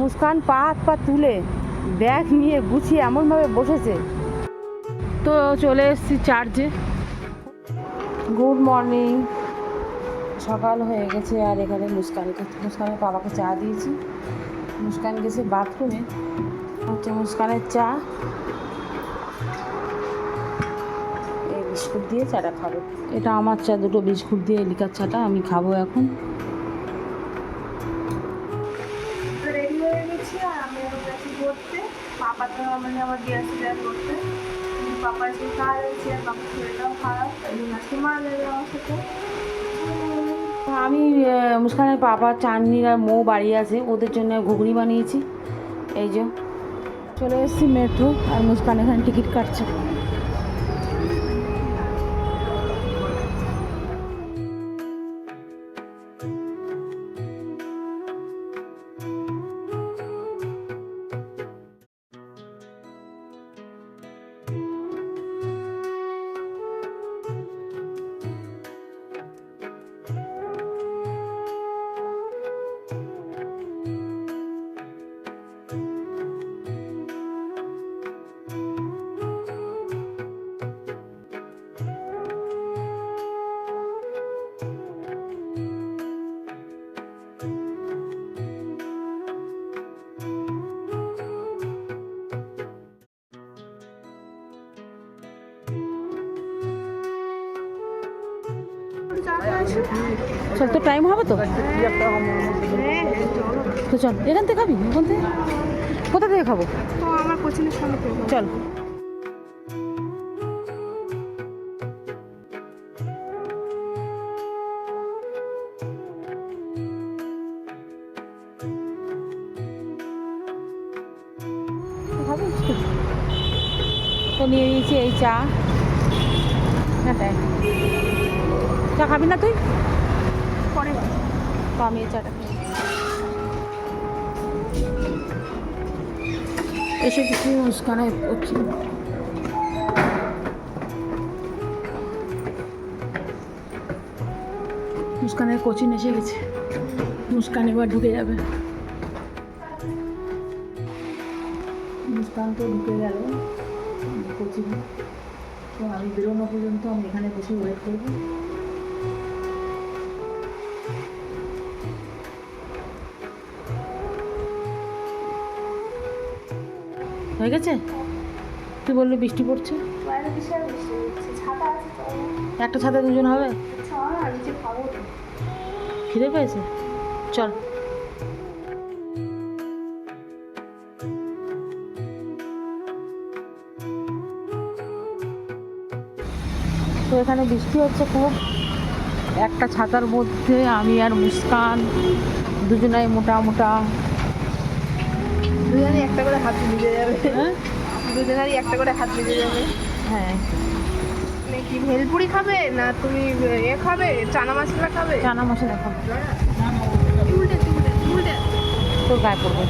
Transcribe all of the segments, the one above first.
মুস্কান পা হাত পা তুলে ব্যাগ নিয়ে গুছিয়ে এমনভাবে বসেছে। তো চলে এসেছি চার্জে গুড মর্নিং সকাল হয়ে গেছে আর এখানে মুস্কানকে মুস্কানের বাবাকে চা দিয়েছি। মুস্কান গেছে বাথরুমে হচ্ছে মুস্কানের চা। এই বিস্কুট দিয়ে চাটা খাব। এটা আমার চা দুটো বিস্কুট দিয়ে লিকার চাটা আমি খাব এখন। আমার করতে। পাপা এসে আর শরীরটাও খারাপ আজকে মারা যাবে আমার সাথে। আমি মুস্কানের পাপা, চাননির আর মৌ বাড়ি আছে, ওদের জন্য ঘুগনি বানিয়েছি। এই যে, চলে এসেছি মেট্রো আর মুসকান এখানে টিকিট কাটছে। চল তো টাইম হবে তো? তো চল, এখান থেকে খাবি? এখান থেকে? কোথা থেকে খাব? আমার কোচিংয়ের সামনে চল নিয়ে নিয়েছি এই চা। হ্যাঁ তাই চা খাবি না তুই? পরে তো আমি এই চাটা এসে কিছু মুস্কানায় পড়ছি। মুস্কানের কোচিং এসে গেছে। মুস্কান এবার ঢুকে যাবে। মুস্কান তো ঢুকে গেল। কোচিং তো আমি বেরোনো পর্যন্ত আমি এখানে বসে ওয়েট করব। হয়ে গেছে? তুই বললি, বৃষ্টি পড়ছে? ছাতা একটা ছাদে দুজন হবে? খিদে পেয়েছে? চল। তো এখানে বৃষ্টি হচ্ছে খুব। একটা ছাতার মধ্যে আমি আর মুস্কান দুজনাই মোটা মোটা দুজনেই একটা করে হাত মিলে যাবে। হ্যাঁ? দুজনেরই একটা করে হাত মিলে যাবে। হ্যাঁ। মানে কি ভেলপুরি খাবে না তুমি এ খাবে? চানা মশলা খাবে? চানা মশলা খাব। উল্টে উল্টে উল্টে? তোর গায়ে পড়বে।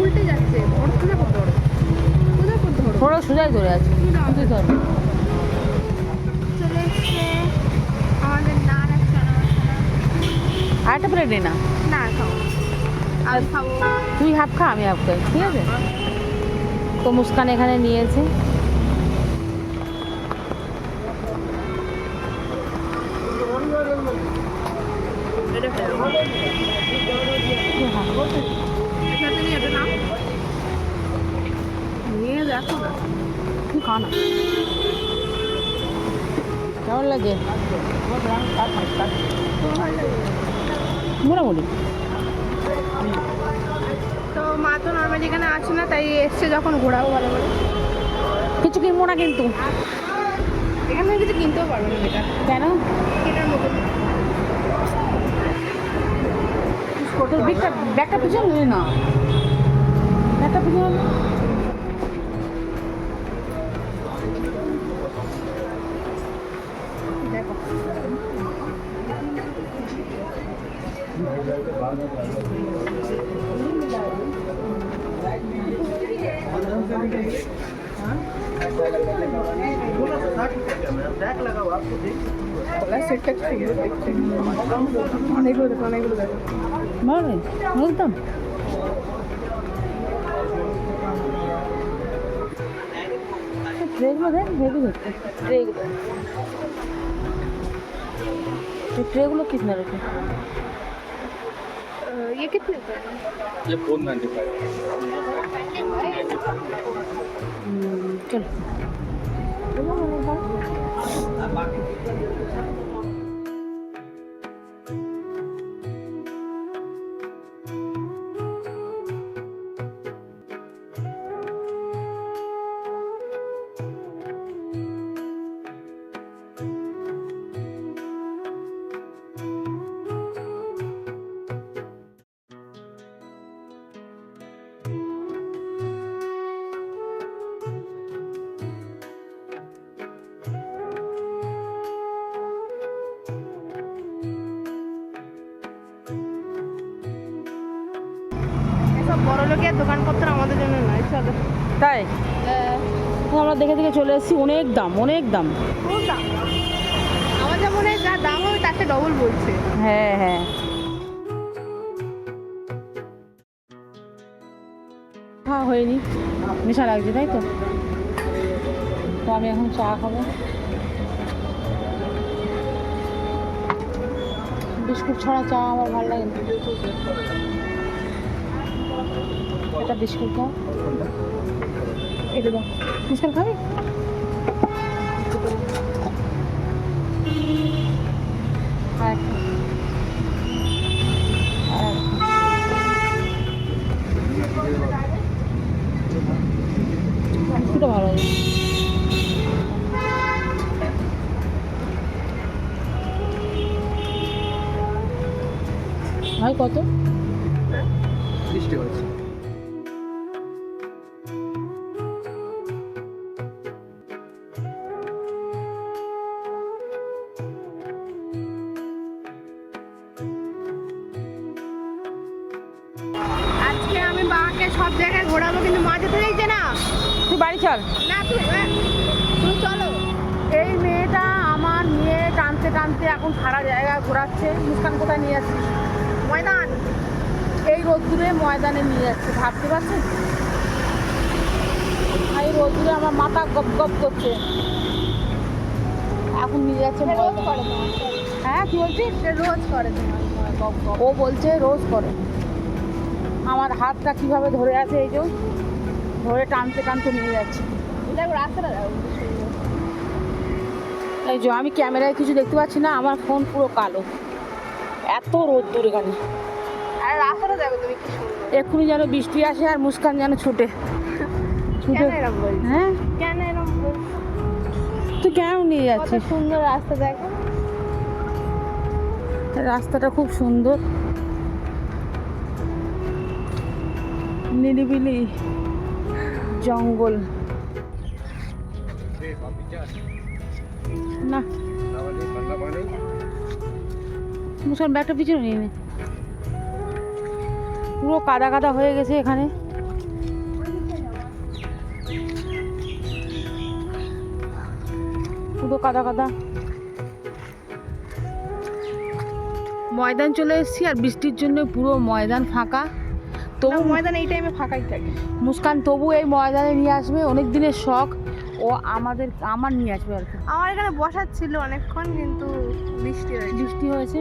উল্টে যাচ্ছে। ওর সোজা করতে পারো সোজা করতে পারো থোড়া সোজাই ধরে আছে। তুই ধর। আমাদের আর আরেকটা প্লেট নে। খাব। তুই হাফ খা, আমি হাফ খাই, ঠিক আছে? তো মুস্কান এখানে নিয়েছে। কেমন লাগে? মোটামুটি। তো মা তো নর্মালি এখানে আসে না তাই এসছে যখন ঘোরাও ভালো করে। কিছু কিনবো না কিন্তু? এখানে কিছু কিনতেও পারব না এটা কেন? কেনার মতো ব্যাগটা পিছনে? না। ব্যাগটা পিছনে? সেটটা ঠিক আছে অনেকগুলো দেখো অনেকগুলো দেখো। ভালো বলতাম ট্রেগুলো দেখ হেভি হচ্ছে ট্রেগুলো ट्रेगुलो এসব বড় লোকের দোকানপত্র আমাদের জন্য নয় চলো। তাই? তো আমরা দেখে দেখে চলে এসেছি অনেক দাম অনেক দাম। খুব দাম। আমার যা মনে হয় যা দাম হবে তার ডবল বলছে। হ্যাঁ হ্যাঁ। খাওয়া হয়নি নেশা লাগছে তাই তো? তো আমি এখন চা খাব। বিস্কুট ছাড়া চা আমার ভালো লাগে না। একটা বিস্কুট খাও এটা দাও। বিস্কুট খাবি? একটা। ভালো লাগে। ভাই কত? ময়দানে নিয়ে যাচ্ছে ভাবতে পারছেন? এই রোদ্দুরে আমার মাথা গপ গপ করছে। এখন নিয়ে যাচ্ছে রোজ করে হ্যাঁ কি বলছিস? সে রোজ করে ও বলছে রোজ করে। আমার হাতটা কীভাবে ধরে আছে এই যে ধরে টানতে টানতে নিয়ে যাচ্ছে। রাস্তাটা। এই যে আমি ক্যামেরায় কিছু দেখতে পাচ্ছি না আমার ফোন পুরো কালো। এত রোদ্দুর এখানে। আর রাস্তাটা দেখো তুমি কি সুন্দর। এক্ষুনি যেন বৃষ্টি আসে আর মুস্কান যেন ছুটে। ছুটে। হ্যাঁ? কেন এরকম তুই কেন নিয়ে যাচ্ছিস? সুন্দর রাস্তা দেখো। রাস্তাটা খুব সুন্দর। নিরিবিলি জঙ্গল। না। মুসকান ব্যাগটা পিছনে নিয়ে নে। পুরো কাদা কাদা হয়ে গেছে এখানে। পুরো কাদা কাদা। ময়দান চলে এসেছি আর বৃষ্টির জন্য পুরো ময়দান ফাঁকা। তবু ময়দান এই টাইমে ফাঁকাই থাকে। মুস্কান তবু এই ময়দানে নিয়ে আসবে অনেক দিনের শখ। ও আমাদের আমার নিয়ে আসবে আর কি। আমার এখানে বসার ছিল অনেকক্ষণ কিন্তু বৃষ্টি হয়েছে। বৃষ্টি হয়েছে।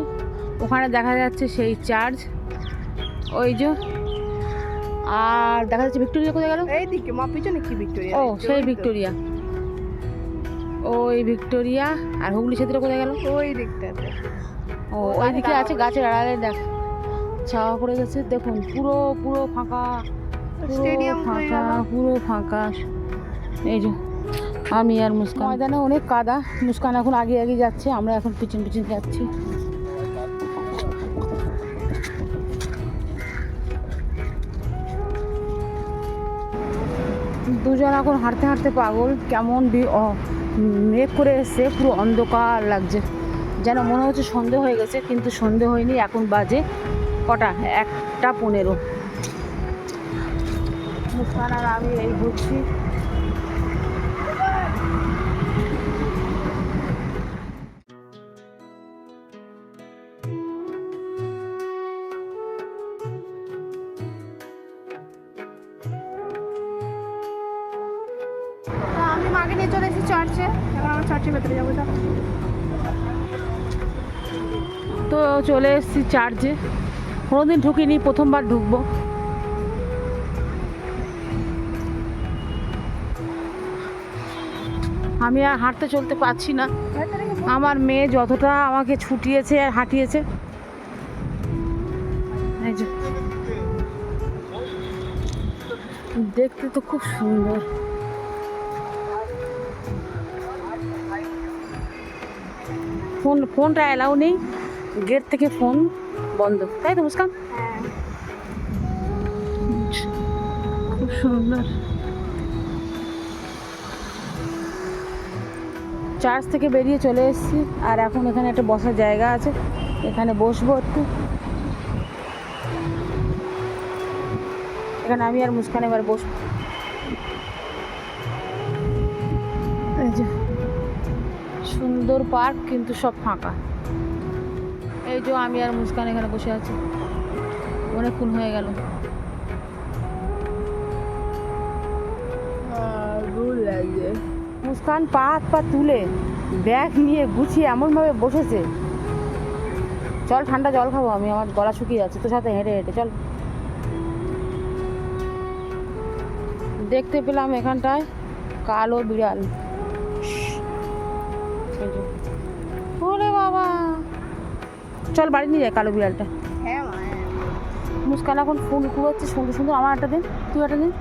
ওখানে দেখা যাচ্ছে সেই চার্জ ওই যে আর দেখা যাচ্ছে ভিক্টোরিয়া কোথায় গেল? এইদিকে মা পিছনে কি ভিক্টোরিয়া? ও সেই ভিক্টোরিয়া। ওই ভিক্টোরিয়া আর হুগলি সেতুটা কোথায় গেল? ওই দিকটাতে। ও ওই দিকে আছে গাছের আড়ালে দেখ। ছাওয়া পড়ে গেছে দেখুন পুরো পুরো ফাঁকা স্টেডিয়াম ফাঁকা পুরো ফাঁকা। এই যে আমি আর মুস্কান। ময়দানে অনেক কাদা। মুস্কান এখন আগে আগে যাচ্ছে আমরা এখন পিছন পিছন যাচ্ছি। দুজন এখন হাঁটতে হাঁটতে পাগল। কেমন মেঘ করে এসছে, পুরো অন্ধকার লাগছে। যেন মনে হচ্ছে সন্ধে হয়ে গেছে, কিন্তু সন্ধে হয়নি। এখন বাজে কটা? একটা পনেরো। আর আমি এই ঘুরছি। নিয়ে চলে এসেছি চার্চে আমরা চার্চের ভেতরে যাব তো চলে এসেছি চার্চে কোনোদিন ঢুকিনি, প্রথমবার ঢুকবো। আমি আর হাঁটতে চলতে পারছি না। আমার মেয়ে যতটা আমাকে ছুটিয়েছে আর হাঁটিয়েছে। দেখতে তো খুব সুন্দর। ফোন ফোনটা অ্যালাউ নেই। গেট থেকে ফোন বন্ধ। তাই তো মুস্কান? খুব সুন্দর। চার্চ থেকে বেরিয়ে চলে এসেছি। আর এখন এখানে একটা বসার জায়গা আছে। এখানে বসবো একটু। এখানে আমি আর মুস্কান এবার বসবো। সুন্দর পার্ক, কিন্তু সব ফাঁকা। এই যে আমি আর মুস্কান এখানে বসে আছি। অনেকক্ষণ হয়ে গেল। মুস্কান, পা হাত পা তুলে ব্যাগ নিয়ে গুছিয়ে এমনভাবে বসেছে। চল, ঠান্ডা জল খাব আমি, আমার গলা শুকিয়ে যাচ্ছে, তোর সাথে হেঁটে হেঁটে, চল। দেখতে পেলাম এখানটায় কালো বিড়াল। চল বাড়ি নিয়ে যায় কালো বিড়ালটা। হ্যাঁ মুস্কান এখন ফুল কুড়োচ্ছে সুন্দর সুন্দর। আমার একটা দিন তুই একটা দিন।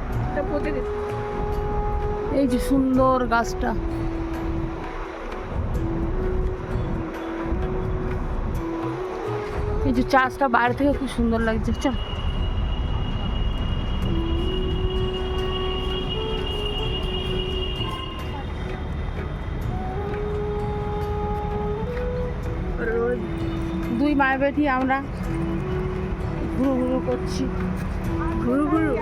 এই যে সুন্দর গাছটা। এই যে চাষটা বাইরে থেকে খুব সুন্দর লাগছে চল। মায়ের বেটি আমরা ঘুরু ঘুরু করছি। ঘুরু ঘুরু।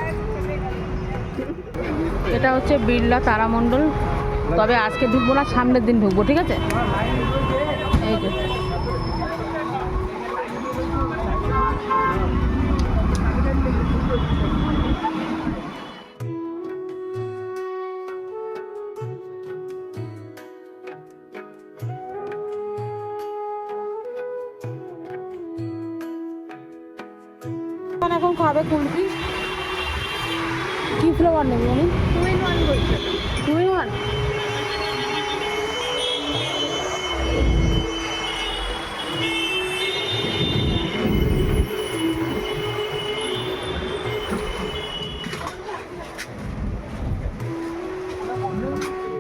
এটা হচ্ছে বিড়লা তারামণ্ডল। তবে আজকে ঢুকবো না, সামনের দিন ঢুকবো, ঠিক আছে? এই যে। খাবে কুলফি কি ফ্লেভার নেবে বলছে। টু ইন ওয়ান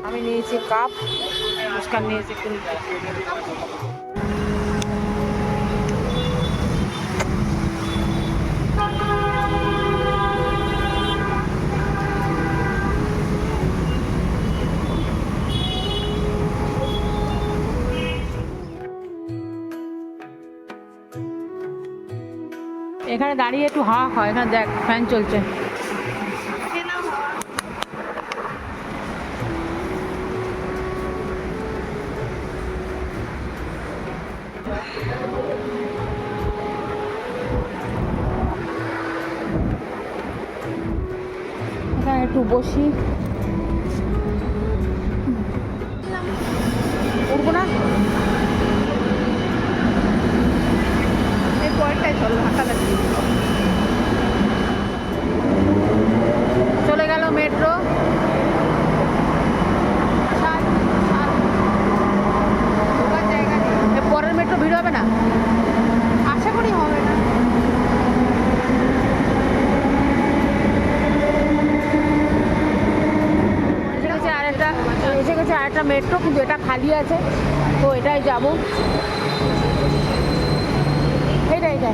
আমি নিয়েছি কাপ মুস্কান নিয়েছি কুলফি এখানে দাঁড়িয়ে একটু হাওয়া হয় এখানে দেখ ফ্যান চলছে। একটু বসি। উঠবো না? পরেরটাই চলো ঢাকা লাগছে চলে গেল মেট্রো। পরের মেট্রো ভিড় হবে না? আশা করি হবে না। আরেকটা, এসে গেছে আরেকটা মেট্রো, কিন্তু এটা খালি আছে, তো এটাই যাব। এইটা এইটা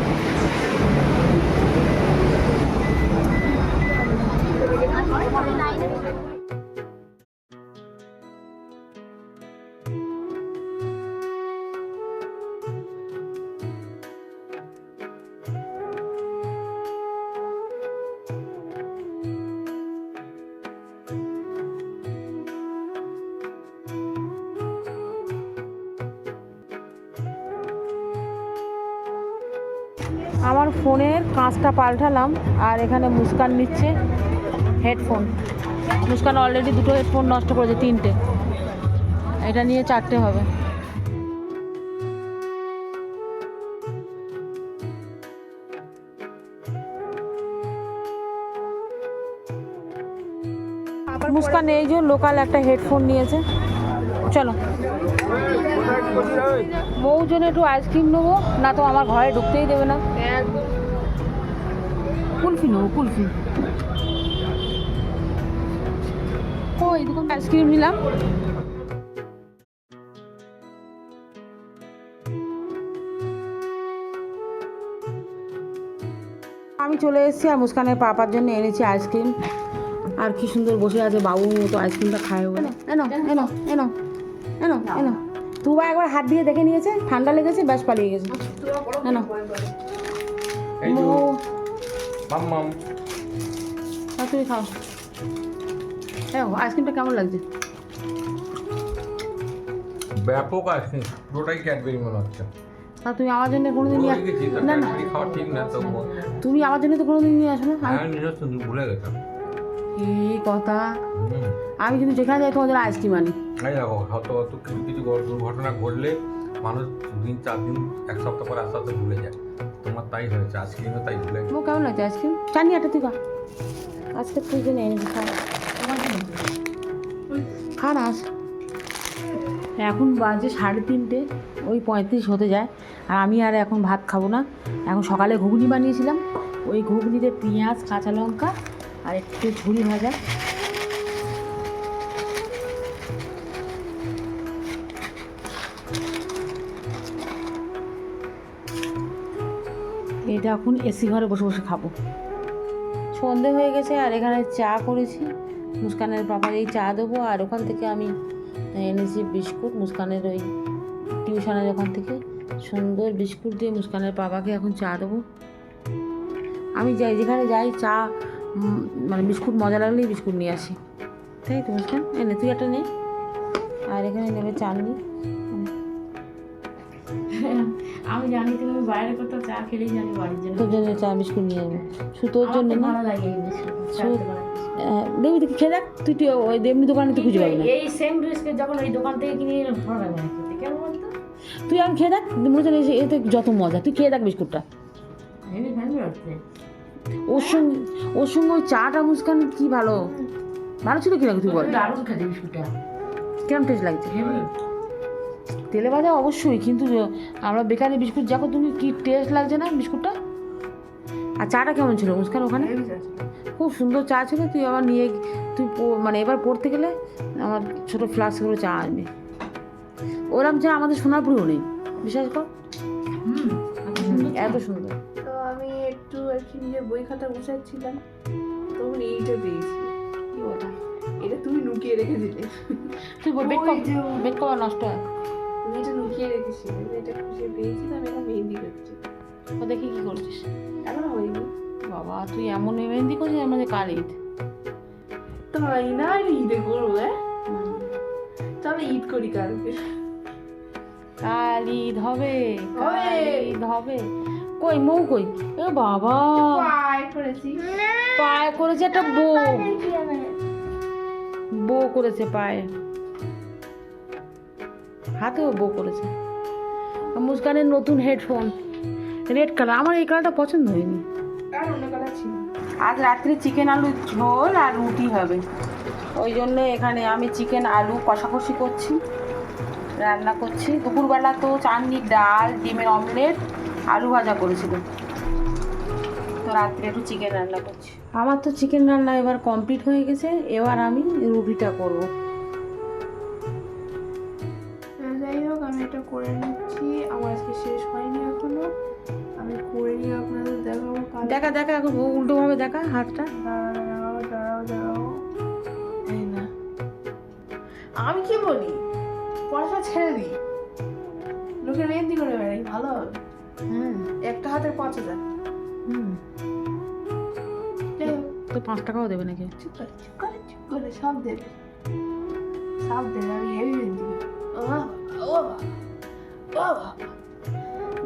আমার ফোনের পাল্টালাম আর এখানে মুস্কান নিচ্ছে হেডফোন। মুস্কান অলরেডি দুটো হেডফোন নষ্ট করেছে তিনটে। এটা নিয়ে চারটে হবে। মুস্কান এই যে লোকাল একটা হেডফোন নিয়েছে। চলো। বউ জন্য একটু আইসক্রিম নেব না তো আমার ঘরে ঢুকতেই দেবে না। কুলফি নেব কুলফি। ওই দেখুন আইসক্রিম নিলাম। আমি চলে এসেছি আর মুস্কানের পাপার জন্য এনেছি আইসক্রিম। আর কি সুন্দর বসে আছে বাবুর মতো আইসক্রিমটা খায় ও। এনো এনো এনো এনো এনো তুবা একবার হাত দিয়ে দেখে নিয়েছে ঠান্ডা লেগেছে ব্যাস পালিয়ে গেছে। এনো। ও মাম মাম আর তুমি খাও। হ্যাঁ আইসক্রিমটা কেমন লাগছে? ব্যাপক আইসক্রিম পুরোটাই ক্যাডবেরি মনে হচ্ছে। তা তুমি আমার জন্য কোনোদিন না। না খাওয়া ঠিক না তো তুমি আমার জন্য তো কোনোদিন নিয়ে আসো না। আমি- আমি নিজস্ব ভুলে গেছিলাম কি কথা? আমি কিন্তু যেখানে যাই তোমাদের আইসক্রিম আনি। এই দেখো হয়তো হয়তো কিছু কিছু দুর্ঘটনা ঘটলে মানুষ দিন চার দিন এক সপ্তাহ পর আস্তে আস্তে ভুলে যায়। তোমার তাই হয়েছে আইসক্রিমও তাই ভুলে গেছে। কেমন লাগছে আইসক্রিম চানি একটা তুই খা। আজকে তুই জন্য এনেছি খা। খা না এখন বাজে সাড়ে তিনটে ওই পঁয়ত্রিশ হতে যায়। আর আমি আর এখন ভাত খাব না। এখন সকালে ঘুগনি বানিয়েছিলাম ওই ঘুগনিতে পেঁয়াজ কাঁচা লঙ্কা আর একটু ঝুড়ি ভাজা। এটা এখন এসি ঘরে বসে বসে খাব। সন্ধে হয়ে গেছে আর এখানে চা করেছি। মুস্কানের পাপার এই চা দেবো আর ওখান থেকে আমি এনেছি বিস্কুট। মুস্কানের ওই টিউশনের ওখান থেকে সুন্দর বিস্কুট দিয়ে মুস্কানের পাপাকে এখন চা দেবো। আমি যাই, যেখানে যাই চা মানে বিস্কুট মজা লাগলেই বিস্কুট নিয়ে আসি। তাই তো মুস্কান? এনে, তুই একটা নে। আর এখানে নেবে চাটনি। আমি জানি তুমি বাইরে কোথাও চা খেলেই জানি বাড়ির জন্য তোর জন্য চা বিস্কুট নিয়ে যাব শুধু তোর জন্য না ভালো লাগে এই বিস্কুট দেখবি তুই খেয়ে দেখ তুই তুই ওই এমনি দোকানে তুই খুঁজে পাবি না। এই সেম বিস্কুট যখন ওই দোকান থেকে কিনে এনে ভালো লাগে না খেতে কেমন বলতো? তুই আমি খেয়ে দেখ মনে হচ্ছে এতে যত মজা তুই খেয়ে দেখ বিস্কুটটা। ওর সঙ্গে ওর সঙ্গে ওই চাটা মুস্কান কি ভালো? ভালো ছিল কি লাগে তুই বল। দারুণ খেতে বিস্কুটটা। কেমন টেস্ট লাগছে? তেলে ভাজা অবশ্যই কিন্তু আমরা বেকারি বিস্কুট দেখো তুমি কি টেস্ট লাগছে না বিস্কুটটা? আর চাটা কেমন ছিল মুস্কান ওখানে? খুব সুন্দর চা ছিল তুই আবার নিয়ে তুই প- মানে এবার পড়তে গেলে আমার ছোটো ফ্লাস্ক করে চা আনবি। ওরম চা আমাদের সোনারপুরেও নেই বিশ্বাস কর। এত সুন্দর তো আমি একটু আর কি নিজের বই খাতা গুছাচ্ছিলাম তখন এইটা পেয়েছি। কি ওটা এটা তুমি লুকিয়ে রেখে দিলে তুই বেড যে- নষ্ট হয়। এটা লুকিয়ে রেখেছিলে এটা খুঁজে পেয়েছি তো আমি এখন মেহেন্দি করছি। ও দেখি কি করছিস? এখনও হয়নি। বাবা তুই এমন মেহেন্দি করছিস আমাদের কাল ঈদ। তাই না এটা ঈদে করব হ্যাঁ? তাহলে ঈদ করি কালকে। কাল ঈদ হবে। ঈদ হবে। কই মৌ কই? এ বাবা। পায়ে করেছি পায়ে করেছে একটা বউ। বউ করেছে পায়ে। হাতেও বউ করেছে। আর মুস্কানের নতুন হেডফোন রেড কালার আমার এই কালারটা পছন্দ হয়নি। আর অন্য কালার ছিল আজ রাত্রে চিকেন আলু ঝোল আর রুটি হবে। ওই জন্য এখানে আমি চিকেন আলু কষাকষি করছি রান্না করছি। দুপুরবেলা তো চাটনি ডাল ডিমের অমলেট আলু ভাজা করেছিল। তো রাত্রে একটু চিকেন রান্না করছি। আমার তো চিকেন রান্না এবার কমপ্লিট হয়ে গেছে এবার আমি রুটিটা করব। দেখা দেখা এখন উল্টোভাবে দেখা হাতটা। না। আমি কি বলি? পড়াশোনা ছেড়ে দিই। লোকে মেহেন্দি করে বেড়াই ভালো হবে। হুম। একটা হাতের পাঁচ হাজার। হুম। তো পাঁচ টাকাও দেবে নাকি? চুপ করে চুপ করে চুপ করে সব দেবে। সব দেবে আমি হেভি করি। ও বাবা, ও বাবা, ও বাবা।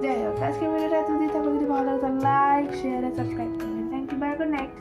যাই হোক আজকে ভিডিওটা এত দিই তারপর যদি ভালো লাগে লাইক শেয়ার আর সাবস্ক্রাইব করবেন। Thank you bye good night